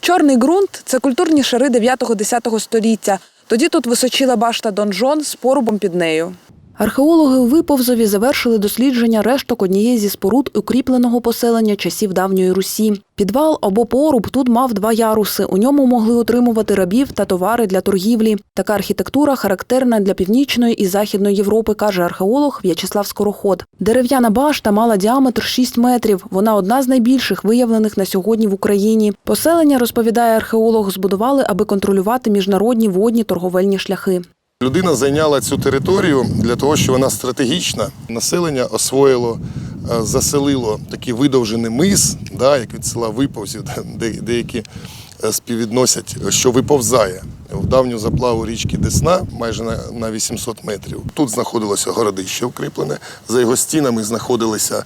Чорний ґрунт це культурні шари 9-10 століття. Тоді тут височила башта донжон з порубом під нею. Археологи у Виповзові завершили дослідження решток однієї зі споруд укріпленого поселення часів давньої Русі. Підвал або поруб тут мав два яруси. У ньому могли утримувати рабів та товари для торгівлі. Така архітектура характерна для північної і західної Європи, каже археолог В'ячеслав Скороход. Дерев'яна башта мала діаметр 6 метрів. Вона одна з найбільших виявлених на сьогодні в Україні. Поселення, розповідає археолог, збудували, аби контролювати міжнародні водні торговельні шляхи. Людина зайняла цю територію для того, що вона стратегічна. Населення освоїло, е, заселило такий видовжений мис, да, як від села Виповзів, де деякі е, співвідносять, що виповзає в давню заплаву річки Десна майже на, на 800 метрів. Тут знаходилося городище укріплене, за його стінами знаходилося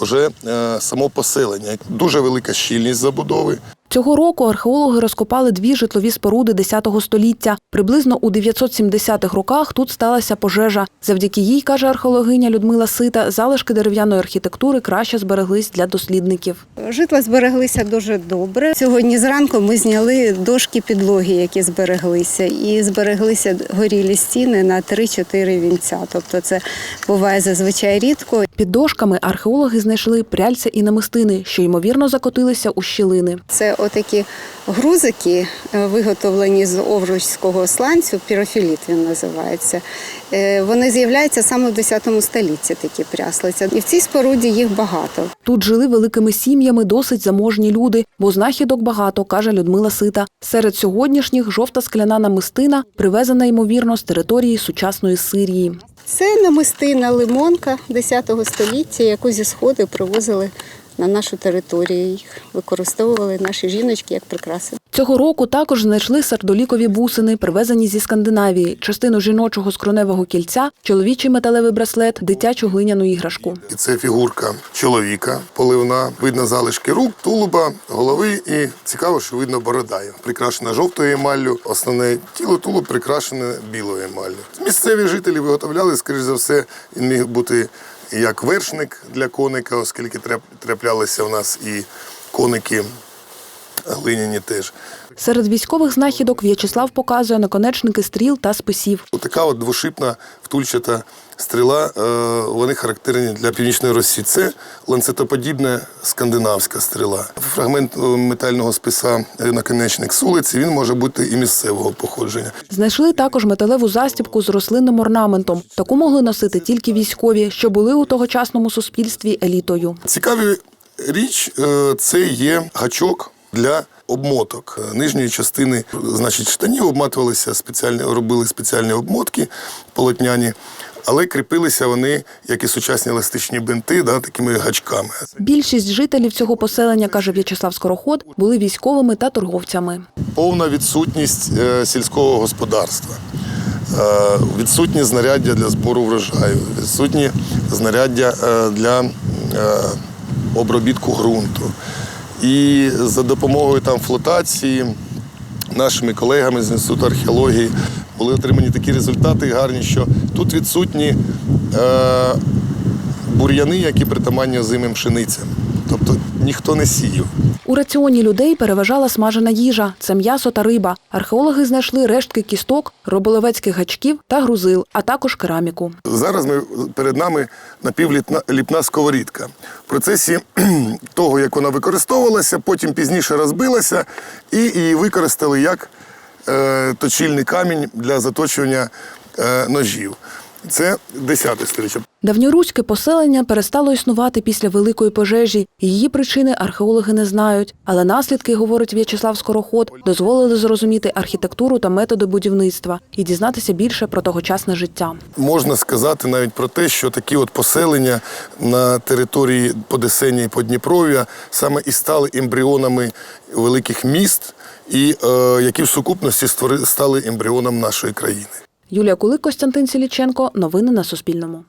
вже е, само поселення. Дуже велика щільність забудови. Цього року археологи розкопали дві житлові споруди 10 століття. Приблизно у 970-х роках тут сталася пожежа. Завдяки їй, каже археологиня Людмила Сита, залишки дерев'яної архітектури краще збереглись для дослідників. Житла збереглися дуже добре. Сьогодні зранку ми зняли дошки підлоги, які збереглися, і збереглися горілі стіни на 3-4 вінця. Тобто це буває зазвичай рідко. Під дошками археологи знайшли пряльця і намистини, що ймовірно закотилися у щілини. Це отакі грузики, е, виготовлені з овручського сланцю, пірофіліт він називається. Е, Вони з'являються саме в 10 столітті, такі пряслиця. І в цій споруді їх багато. Тут жили великими сім'ями досить заможні люди, бо знахідок багато, каже Людмила Сита. Серед сьогоднішніх жовта скляна намистина, привезена ймовірно з території сучасної Сирії. Це намистина лимонка 10 століття, яку зі сходу привозили на нашу територію. Їх використовували наші жіночки як прикраси. Цього року також знайшли сардолікові бусини, привезені зі Скандинавії, частину жіночого скроневого кільця, чоловічий металевий браслет, дитячу глиняну іграшку. І це фігурка чоловіка поливна. Видно залишки рук, тулуба, голови. І цікаво, що видно борода. Прикрашена жовтою емаллю. Основне тіло тулуб прикрашене білою емаллю. Місцеві жителі виготовляли, скоріш за все, він міг бути як вершник для коника, оскільки трап- траплялися в нас і коники глиняні теж. Серед військових знахідок В'ячеслав показує наконечники стріл та списів. Така от двошипна втульчата стріла, е, вони характерні для північної Росії. Це ланцетоподібна скандинавська стріла. Фрагмент е, метального списа е, наконечник сулиці він може бути і місцевого походження. Знайшли також металеву застібку з рослинним орнаментом. Таку могли носити тільки військові, що були у тогочасному суспільстві елітою. Цікаві річ це є гачок для обмоток нижньої частини, значить, штанів обматувалися спеціальні, робили спеціальні обмотки полотняні, але кріпилися вони, як і сучасні еластичні бинти, да, такими гачками. Більшість жителів цього поселення, каже В'ячеслав Скороход, були військовими та торговцями. повна відсутність е, сільського господарства, е, відсутні знаряддя для збору врожаю, відсутні знаряддя е, для обробітку ґрунту. І за допомогою там флотації нашими колегами з інституту археології були отримані такі результати гарні, що тут відсутні е, бур'яни, які притаманні озимим пшеницям. Тобто ніхто не сіяв. У раціоні людей переважала смажена їжа це м'ясо та риба. Археологи знайшли рештки кісток, роболовецьких гачків та грузил, а також кераміку. Зараз ми перед нами напівліпна сковорідка. В процесі того, як вона використовувалася, потім пізніше розбилася і її використали як е, точильний камінь для заточування е, ножів. Це 10 сторіччя. Давньоруське поселення перестало існувати після великої пожежі. Її причини археологи не знають, але наслідки, говорить В'ячеслав Скороход, дозволили зрозуміти архітектуру та методи будівництва і дізнатися більше про тогочасне життя. Можна сказати навіть про те, що такі от поселення на території Подесення і Подніпров'я саме і стали ембріонами великих міст, і е, які в сукупності стали ембріоном нашої країни. Юлія Кулик, Костянтин Сіліченко. Новини на Суспільному.